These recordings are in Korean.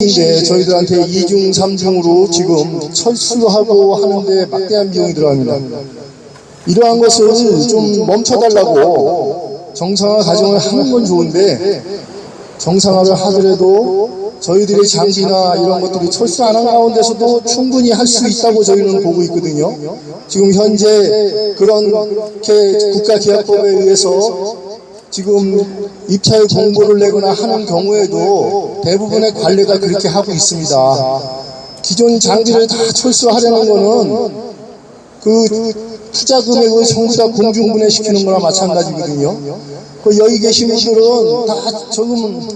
인데 저희들한테 이중삼중으로 지금 철수하고 하는데 막대한 비용이 들어갑니다. 이러한 것을 좀 멈춰달라고 정상화 가정을 하는 건 좋은데 정상화를 하더라도 저희들의 장비나 이런 것들이 철수 안 한 가운데서도 충분히 할 수 있다고 저희는 보고 있거든요. 지금 현재 그렇게 국가계약법에 의해서 지금 입찰 공고를 내거나 하는 경우에도 대부분의 관례가 그렇게 하고 있습니다. 기존 장비를 다 철수하려는 거는 그 투자 금액을 전부 다 공중 분해시키는 거나 마찬가지거든요. 그 여기 계신 분들은 다 지금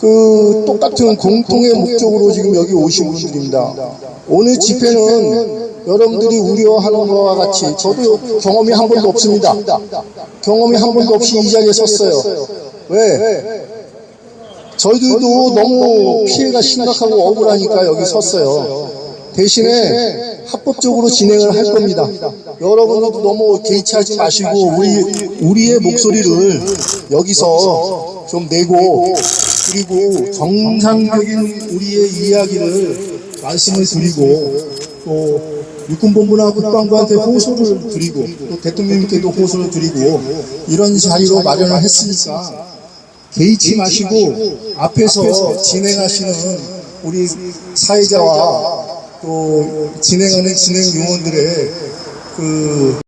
그 똑같은 공통의 목적으로 지금 여기 오신 분들입니다. 오늘 집회는 여러분들이 우려하는 것과 같이 저도 경험이 한 번도 없습니다. 경험이 한 번도 없이 이 자리에 섰어요. 왜? 저희들도 너무 피해가 심각하고 억울하니까 여기 섰어요. 대신에 합법적으로 진행을 할 겁니다. 여러분들도 너무 개의치하지 마시고 우리 우리의 목소리를 여기서 좀 내고 그리고 정상적인 우리의 이야기를 말씀을 드리고 또 육군본부나 국방부한테 호소를 드리고 또 대통령님께도 호소를 드리고 이런 자리로 마련을 했으니까 개의치 마시고 앞에서 진행하시는 우리 사회자와 또 진행하는 진행 요원들의 그